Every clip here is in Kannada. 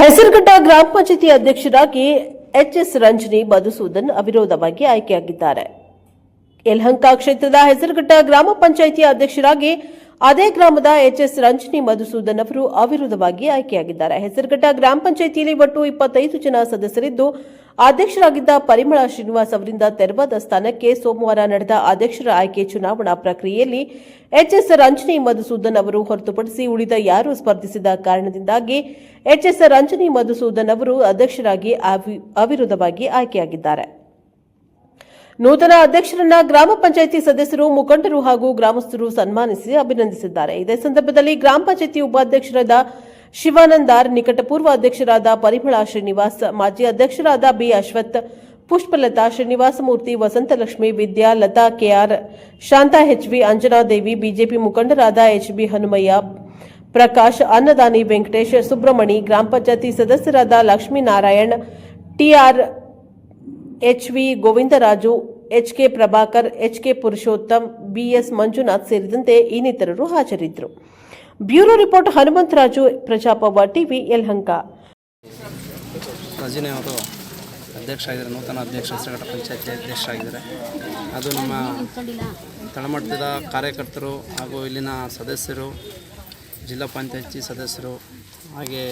ಹೆಸರುಘಟ್ಟ ಗ್ರಾಮ ಪಂಚಾಯತಿ ಅಧ್ಯಕ್ಷರಾಗಿ ಎಚ್ಎಸ್ ರಂಜನಿ ಮಧುಸೂದನ್ ಅವಿರೋಧವಾಗಿ ಆಯ್ಕೆಯಾಗಿದ್ದಾರೆ. ಯಲಹಂಕ ಕ್ಷೇತ್ರದ ಹೆಸರುಘಟ್ಟ ಗ್ರಾಮ ಪಂಚಾಯಿತಿ ಅಧ್ಯಕ್ಷರಾಗಿ ಅದೇ ಗ್ರಾಮದ ಎಚ್ಎಸ್ ರಂಜನಿ ಮಧುಸೂದನ್ ಅವರು ಅವಿರೋಧವಾಗಿ ಆಯ್ಕೆಯಾಗಿದ್ದಾರೆ. ಹೆಸರುಘಟ್ಟ ಗ್ರಾಮ ಪಂಚಾಯಿತಿಯಲ್ಲಿ ಒಟ್ಟು ಇಪ್ಪತ್ತೈದು ಜನ ಸದಸ್ಯರಿದ್ದು, ಅಧ್ಯಕ್ಷರಾಗಿದ್ದ ಪರಿಮಳ ಶ್ರೀನಿವಾಸ್ ಅವರಿಂದ ತೆರವಾದ ಸ್ಥಾನಕ್ಕೆ ಸೋಮವಾರ ನಡೆದ ಅಧ್ಯಕ್ಷರ ಆಯ್ಕೆ ಚುನಾವಣಾ ಪ್ರಕ್ರಿಯೆಯಲ್ಲಿ ಎಚ್ಎಸ್ ರಂಜನಿ ಮಧುಸೂದನ್ ಅವರು ಹೊರತುಪಡಿಸಿ ಉಳಿದ ಯಾರು ಸ್ಪರ್ಧಿಸಿದ ಕಾರಣದಿಂದಾಗಿ ಎಚ್ಎಸ್ ರಂಜನಿ ಮಧುಸೂದನ್ ಅವರು ಅಧ್ಯಕ್ಷರಾಗಿ ಅವಿ- ಅವಿರೋಧವಾಗಿ ಆಯ್ಕೆಯಾಗಿದ್ದಾರೆ. ನೂತನ ಅಧ್ಯಕ್ಷರನ್ನ ಗ್ರಾಮ ಪಂಚಾಯಿತಿ ಸದಸ್ಯರು, ಮುಖಂಡರು ಹಾಗೂ ಗ್ರಾಮಸ್ಥರು ಸನ್ಮಾನಿಸಿ ಅಭಿನಂದಿಸಿದ್ದಾರೆ. ಇದೇ ಸಂದರ್ಭದಲ್ಲಿ ಗ್ರಾಮ ಪಂಚಾಯಿತಿ ಉಪಾಧ್ಯಕ್ಷರಾದ ಶಿವಾನಂದಾರ್ ನಿಕಟಪೂರ್ವ ಅಧ್ಯಕ್ಷರಾದ ಪರಿಮಳ ಶ್ರೀನಿವಾಸ್, ಮಾಜಿ ಅಧ್ಯಕ್ಷರಾದ B Ashwath, Pushpalatha Srinivasamurthy Vasanthalakshmi, Vidya Latha K R Shantha H V Anjanadevi BJP ಮುಖಂಡರಾದ ಎಚ್ಬಿ ಹನುಮಯ್ಯ, ಪ್ರಕಾಶ್, ಅನ್ನದಾನಿ ವೆಂಕಟೇಶ್ ಸುಬ್ರಮಣಿ ಗ್ರಾಮ ಪಂಚಾಯಿತಿ ಸದಸ್ಯರಾದ Lakshminarayan T R H V Govindaraju, H K Prabhakar, H K Purushottam B S Manjunath ಸೇರಿದಂತೆ ಇನ್ನಿತರರು ಹಾಜರಿದ್ದರು. ಬ್ಯೂರೋ ರಿಪೋರ್ಟ್ ಹನುಮಂತರಾಜು ಪ್ರಜಾಪವ ಟಿವಿ, ಯಲಹಂಕ. ಅಧ್ಯಕ್ಷ ಆಗಿದ್ದಾರೆ, ನೂತನ ಅಧ್ಯಕ್ಷ ಹೆಸರುಘಟ್ಟ ಪಂಚಾಯತಿ ಅಧ್ಯಕ್ಷರಾಗಿದ್ದಾರೆ ಅದು ನಮ್ಮ ತಳಮಟ್ಟದ ಕಾರ್ಯಕರ್ತರು ಹಾಗೂ ಇಲ್ಲಿನ ಸದಸ್ಯರು, ಜಿಲ್ಲಾ ಪಂಚಾಯತಿ ಸದಸ್ಯರು, ಹಾಗೆ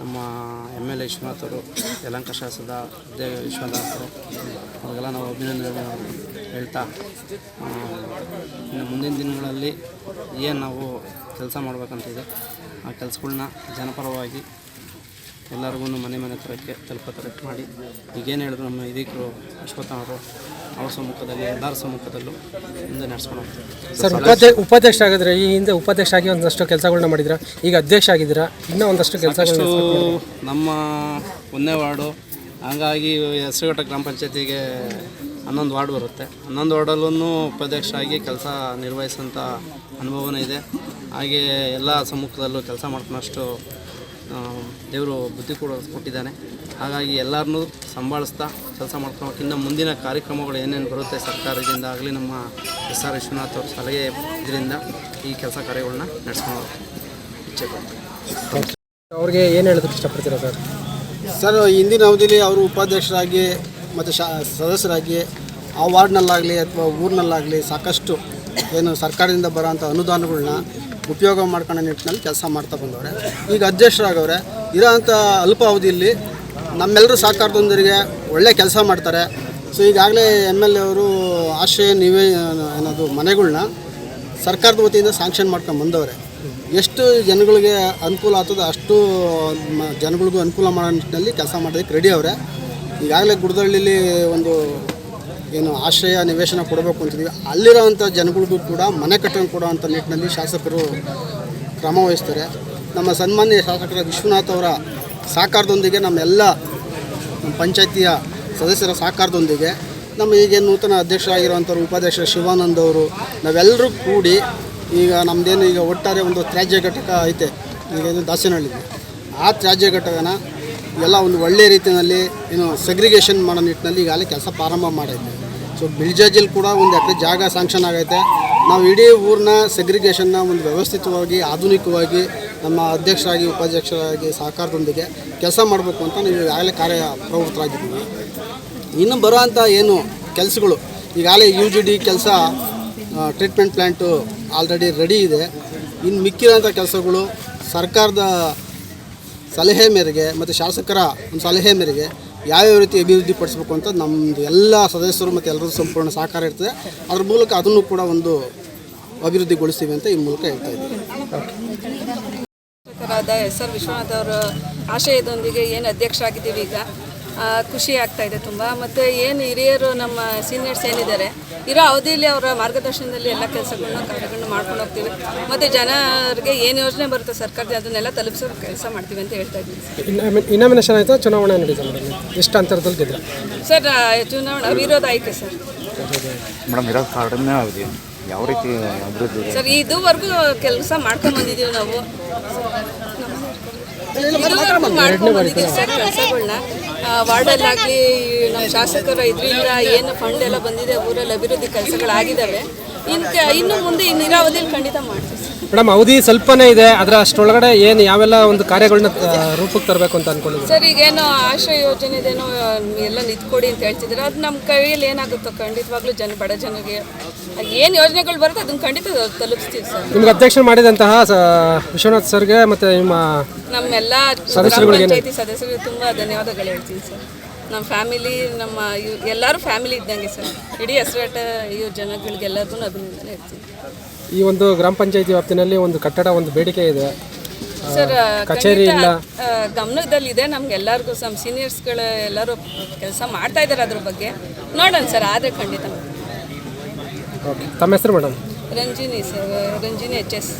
ನಮ್ಮ ಎಂ ಎಲ್ ಎ ವಿಶ್ವನಾಥ್ ಅವರು, ಯಲಂಕ ಶಾಸದ ದೇವ ವಿಶ್ವನಾಥ್ ಅವರು, ಅವ್ರಿಗೆಲ್ಲ ನಾವು ಅಭಿನಂದನೆ ಹೇಳ್ತಾ ಇನ್ನು ಮುಂದಿನ ದಿನಗಳಲ್ಲಿ ಏನು ನಾವು ಕೆಲಸ ಮಾಡಬೇಕಂತಿದೆ, ಆ ಕೆಲಸಗಳನ್ನ ಜನಪರವಾಗಿ ಎಲ್ಲರಿಗೂ ಮನೆ ಮನೆ ಹತ್ರಕ್ಕೆ ತಲುಪೋ ಥರ ಮಾಡಿ. ಈಗೇನು ಹೇಳಿದ್ರು ನಮ್ಮ ಹಿರೀಕರು ಅಶ್ವತ್ಥ ಅವರು ಅವ್ರ ಸಮ್ಮುಖದಲ್ಲಿ ಎಲ್ಲರ ಸಮ್ಮುಖದಲ್ಲೂ ಮುಂದೆ ನಡೆಸ್ಕೊಂಡು ಸರ್ ಉಪಾಧ್ಯ ಉಪಾಧ್ಯಕ್ಷ ಆಗಿದ್ರೆ ಈ ಹಿಂದೆ ಉಪಾಧ್ಯಕ್ಷ ಆಗಿ ಒಂದಷ್ಟು ಕೆಲಸಗಳನ್ನ ಮಾಡಿದ್ರ ಈಗ ಅಧ್ಯಕ್ಷ ಆಗಿದ್ದೀರಾ? ಇನ್ನೂ ಒಂದಷ್ಟು ಕೆಲಸಗಳು ನಮ್ಮ ಒಂದೇ ವಾರ್ಡು ಹಂಗಾಗಿ ಹೆಸರುಘಟ್ಟ ಗ್ರಾಮ ಪಂಚಾಯತಿಗೆ ಹನ್ನೊಂದು ವಾರ್ಡ್ ಬರುತ್ತೆ. ಹನ್ನೊಂದು ವಾರ್ಡಲ್ಲೂ ಉಪಾಧ್ಯಕ್ಷ ಆಗಿ ಕೆಲಸ ನಿರ್ವಹಿಸೋಂಥ ಅನುಭವನೇ ಇದೆ. ಹಾಗೆ ಎಲ್ಲ ಸಮ್ಮುಖದಲ್ಲೂ ಕೆಲಸ ಮಾಡ್ಕೊಳಷ್ಟು ದೇವರು ಬುದ್ಧಿ ಕೂಡ ಕೊಟ್ಟಿದ್ದಾನೆ. ಹಾಗಾಗಿ ಎಲ್ಲರನ್ನೂ ಸಂಭಾಳಿಸ್ತಾ ಕೆಲಸ ಮಾಡ್ಕೊಳಕ್ಕೆ ಇನ್ನು ಮುಂದಿನ ಕಾರ್ಯಕ್ರಮಗಳು ಏನೇನು ಬರುತ್ತೆ ಸರ್ಕಾರದಿಂದ ಆಗಲಿ ನಮ್ಮ ಎಸ್ ಆರ್ ವಿಶ್ವನಾಥ್ ಅವ್ರ ಸಲಹೆ ಇದರಿಂದ ಈ ಕೆಲಸ ಕಾರ್ಯಗಳನ್ನ ನಡೆಸ್ಕೊಂಡು ಇಚ್ಛೆ ಪಡ್ತೀನಿ. ಅವ್ರಿಗೆ ಏನು ಹೇಳೋದಕ್ಕೆ ಇಷ್ಟಪಡ್ತೀರಾ ಸರ್? ಸರ್ ಹಿಂದಿನ ಅವಧಿಯಲ್ಲಿ ಅವರು ಉಪಾಧ್ಯಕ್ಷರಾಗಿ ಮತ್ತು ಶಾ ಸದಸ್ಯರಾಗಿ ಆ ವಾರ್ಡ್ನಲ್ಲಾಗಲಿ ಅಥವಾ ಊರಿನಲ್ಲಾಗಲಿ ಸಾಕಷ್ಟು ಏನು ಸರ್ಕಾರದಿಂದ ಬರೋಂಥ ಅನುದಾನಗಳನ್ನ ಉಪಯೋಗ ಮಾಡ್ಕೊಳ್ಳೋ ನಿಟ್ಟಿನಲ್ಲಿ ಕೆಲಸ ಮಾಡ್ತಾ ಬಂದವ್ರೆ. ಈಗ ಅಧ್ಯಕ್ಷರಾಗವ್ರೆ ಇರೋಂಥ ಅಲ್ಪ ಅವಧಿಯಲ್ಲಿ ನಮ್ಮೆಲ್ಲರೂ ಸಹಕಾರದೊಂದಿಗೆ ಒಳ್ಳೆ ಕೆಲಸ ಮಾಡ್ತಾರೆ. ಸೊ ಈಗಾಗಲೇ ಎಂ ಎಲ್ ಎ ಅವರು ಆಶ್ರಯ ನಿವೇ, ಏನದು ಮನೆಗಳನ್ನ ಸರ್ಕಾರದ ವತಿಯಿಂದ ಸ್ಯಾಂಕ್ಷನ್ ಮಾಡ್ಕೊಂಡು ಬಂದವ್ರೆ. ಎಷ್ಟು ಜನಗಳಿಗೆ ಅನುಕೂಲ ಆಗ್ತದೆ ಅಷ್ಟು ಜನಗಳಿಗೂ ಅನುಕೂಲ ಮಾಡೋ ನಿಟ್ಟಿನಲ್ಲಿ ಕೆಲಸ ಮಾಡೋದಕ್ಕೆ ರೆಡಿ ಅವರೇ. ಈಗಾಗಲೇ ಗುಡದಳ್ಳಿಲಿ ಒಂದು ಏನು ಆಶ್ರಯ ನಿವೇಶನ ಕೊಡಬೇಕು ಅಂತಿದ್ದೀವಿ. ಅಲ್ಲಿರೋವಂಥ ಜನಗಳಿಗೂ ಕೂಡ ಮನೆ ಕಟ್ಟನ್ನು ಕೊಡೋವಂಥ ನಿಟ್ಟಿನಲ್ಲಿ ಶಾಸಕರು ಕ್ರಮ ವಹಿಸ್ತಾರೆ. ನಮ್ಮ ಸನ್ಮಾನ್ಯ ಶಾಸಕರ ವಿಶ್ವನಾಥ್ ಅವರ ಸಹಕಾರದೊಂದಿಗೆ ನಮ್ಮೆಲ್ಲ ನಮ್ಮ ಪಂಚಾಯತಿಯ ಸದಸ್ಯರ ಸಹಕಾರದೊಂದಿಗೆ ನಮ್ಮ ಈಗ ನೂತನ ಅಧ್ಯಕ್ಷರಾಗಿರುವಂಥವ್ರು ಉಪಾಧ್ಯಕ್ಷ ಶಿವಾನಂದ್ ಅವರು, ನಾವೆಲ್ಲರೂ ಕೂಡಿ ಈಗ ನಮ್ಮದೇನು ಈಗ ಒಟ್ಟಾರೆ ಒಂದು ತ್ಯಾಜ್ಯ ಘಟಕ ಐತೆ. ಈಗ ದಾಸನಹಳ್ಳಿ ಆ ತ್ಯಾಜ್ಯ ಘಟಕನ ಎಲ್ಲ ಒಂದು ಒಳ್ಳೆಯ ರೀತಿಯಲ್ಲಿ ಏನು ಸೆಗ್ರಿಗೇಷನ್ ಮಾಡೋ ನಿಟ್ಟಿನಲ್ಲಿ ಈಗಾಗಲೇ ಕೆಲಸ ಪ್ರಾರಂಭ ಮಾಡೈತೆ ಸೊ ಬಿಳ್ಜಾಜಲ್ಲಿ ಕೂಡ ಒಂದು ಎಕರೆ ಜಾಗ ಸ್ಯಾಂಕ್ಷನ್ ಆಗೈತೆ. ನಾವು ಇಡೀ ಊರಿನ ಸೆಗ್ರಿಗೇಷನ್ನ ಒಂದು ವ್ಯವಸ್ಥಿತವಾಗಿ, ಆಧುನಿಕವಾಗಿ, ನಮ್ಮ ಅಧ್ಯಕ್ಷರಾಗಿ, ಉಪಾಧ್ಯಕ್ಷರಾಗಿ, ಸಹಕಾರದೊಂದಿಗೆ ಕೆಲಸ ಮಾಡಬೇಕು ಅಂತ ನಾವು ಈಗಾಗಲೇ ಕಾರ್ಯ ಪ್ರವೃತ್ತರಾಗಿದ್ದೀವಿ ಇನ್ನು ಬರುವಂಥ ಏನು ಕೆಲಸಗಳು, ಈಗಾಗಲೇ ಯು ಜಿ ಡಿ ಕೆಲಸ ಟ್ರೀಟ್ಮೆಂಟ್ ಪ್ಲ್ಯಾಂಟು ಆಲ್ರೆಡಿ ರೆಡಿ ಇದೆ. ಇನ್ನು ಮಿಕ್ಕಿರೋಂಥ ಕೆಲಸಗಳು, ಸರ್ಕಾರದ ಸಲಹೆ ಮೇರೆಗೆ ಮತ್ತು ಶಾಸಕರ ಒಂದು ಸಲಹೆ ಮೇರೆಗೆ ಯಾವ್ಯಾವ ರೀತಿ ಅಭಿವೃದ್ಧಿ ಪಡಿಸ್ಬೇಕು ಅಂತ ನಮ್ಮದು ಎಲ್ಲ ಸದಸ್ಯರು ಮತ್ತು ಎಲ್ಲರೂ ಸಂಪೂರ್ಣ ಸಹಕಾರ ಇರ್ತದೆ. ಅದ್ರ ಮೂಲಕ ಅದನ್ನು ಕೂಡ ಒಂದು ಅಭಿವೃದ್ಧಿಗೊಳಿಸ್ತೀವಿ ಅಂತ ಈ ಮೂಲಕ ಹೇಳ್ತಾ ಇದ್ದೀವಿ ಎಸ್ ಆರ್ ವಿಶ್ವನಾಥ್ ಅವರ ಆಶಯದೊಂದಿಗೆ ಏನು ಅಧ್ಯಕ್ಷರಾಗಿದ್ದೀವಿ ಈಗ? ಖುಷಿ ಆಗ್ತಾ ಇದೆ ತುಂಬ. ಮತ್ತು ಏನು ಹಿರಿಯರು ನಮ್ಮ ಸೀನಿಯರ್ಸ್ ಏನಿದ್ದಾರೆ ಇರೋ ಅವಧಿಯಲ್ಲಿ ಅವರ ಮಾರ್ಗದರ್ಶನದಲ್ಲಿ ಎಲ್ಲ ಕೆಲಸಗಳನ್ನ ಕಾರ್ಯಗಳನ್ನ ಮಾಡ್ಕೊಂಡು ಹೋಗ್ತೀವಿ. ಮತ್ತು ಜನರಿಗೆ ಏನು ಯೋಜನೆ ಬರುತ್ತೆ ಸರ್ಕಾರದ ಅದನ್ನೆಲ್ಲ ತಲುಪಿಸೋ ಕೆಲಸ ಮಾಡ್ತೀವಿ ಅಂತ ಹೇಳ್ತಾ ಇದ್ದೀವಿ ಇನಾಮಿನೇಷನ್ ಆಯಿತಾ? ಚುನಾವಣೆ ನಡೀತಾ ಎಷ್ಟು ಅಂತರದಲ್ಲಿ ಗೆದ್ರೆ? ಸರ್ ಚುನಾವಣಾ ಅವಿರೋಧ ಆಯ್ಕೆ ಸರ್. ಮೇಡಮ್ ಇರೋ ಯಾವ ರೀತಿ ಅಭಿವೃದ್ಧಿ ಸರ್ ಇದುವರೆಗೂ ಕೆಲಸ ಮಾಡ್ಕೊಂಡು ಬಂದಿದ್ದೀವಿ ನಾವು ಇದುವರೆಗೂ ಮಾಡ್ಕೊಂಡು ಬಂದಿದ್ದೀವಿ ಸರ್ ಕೆಲಸಗಳನ್ನ ವಾರ್ಡಲ್ಲಾಗಲಿ ನಮ್ಮ ಶಾಸಕರ ಇದರಿಂದ ಏನು ಫಂಡ್ ಎಲ್ಲ ಬಂದಿದೆ ಊರಲ್ಲಿ ಅಭಿವೃದ್ಧಿ ಕೆಲಸಗಳಾಗಿದ್ದಾವೆ. ಇನ್ನು ಇನ್ನು ಮುಂದೆ ಈ ನೀರಾವರಿಯಲ್ಲಿ ಖಂಡಿತ ಮಾಡ್ತೀವಿ. ಮೇಡಮ್ ಅವಧಿ ಸ್ವಲ್ಪನೇ ಇದೆ ಅದರ ಅಷ್ಟರೊಳಗಡೆ ಏನು ಯಾವೆಲ್ಲ ಒಂದು ಕಾರ್ಯಗಳನ್ನ ರೂಪಕ್ಕೆ ತರಬೇಕು ಅಂತ ಅನ್ಕೊಂಡಿದ್ದೀವಿ ಸರ್ ಈಗೇನೋ ಆಶ್ರಯ ಯೋಜನೆದೇನೋ ಎಲ್ಲ ನಿಂತ್ಕೊಡಿ ಅಂತ ಹೇಳ್ತಿದ್ರು ಅದು ನಮ್ಮ ಕೈಯಲ್ಲಿ ಏನಾಗುತ್ತೋ ಖಂಡಿತವಾಗ್ಲೂ ಜನ ಬಡ ಜನರಿಗೆ ಏನು ಯೋಜನೆಗಳು ಬರುತ್ತೆ ಅದನ್ನ ಖಂಡಿತ ತಲುಪಿಸ್ತೀವಿ ಸರ್. ನಿಮ್ಗೆ ಅಧ್ಯಕ್ಷ ಮಾಡಿದಂತಹ ವಿಶ್ವನಾಥ್ ಸರ್ಗೆ ಮತ್ತೆ ನಿಮ್ಮ ನಮ್ಮೆಲ್ಲ ಗ್ರಾಮ ಪಂಚಾಯತಿ ಸದಸ್ಯರಿಗೆ ತುಂಬ ಧನ್ಯವಾದಗಳು ಹೇಳ್ತೀನಿ ಸರ್. ನಮ್ಮ ಫ್ಯಾಮಿಲಿ ನಮ್ಮ ಇವ್- ಎಲ್ಲರೂ ಫ್ಯಾಮಿಲಿ ಇದ್ದಂಗೆ ಸರ್. ಇಡೀ ಹೆಸರಾಟ ಇವ್ ಜನಗಳಿಗೆಲ್ಲದೂ ಅಭಿನಂದನೆ ಇರ್ತೀವಿ. ಈ ಒಂದು ಗ್ರಾಮ ಪಂಚಾಯತಿ ವ್ಯಾಪ್ತಿನಲ್ಲಿ ಒಂದು ಕಟ್ಟಡ ಒಂದು ಬೇಡಿಕೆ ಇದೆ. ಸರ್ ಕಚೇರಿ ಇಲ್ಲ. ಗಮನದಲ್ಲಿದೆ. ನಮ್ಗೆ ಎಲ್ಲರಿಗೂ ನಮ್ಮ ಸೀನಿಯರ್ಸ್ಗಳು ಎಲ್ಲರೂ ಕೆಲಸ ಮಾಡ್ತಾ ಇದ್ದಾರೆ ಅದ್ರ ಬಗ್ಗೆ. ನೋಡೋಣ ಸರ್ ಆದರೆ ಖಂಡಿತ. ಓಕೆ. ತಮ್ಮ ಹೆಸರು madam? Ranjini sir Ranjini H S.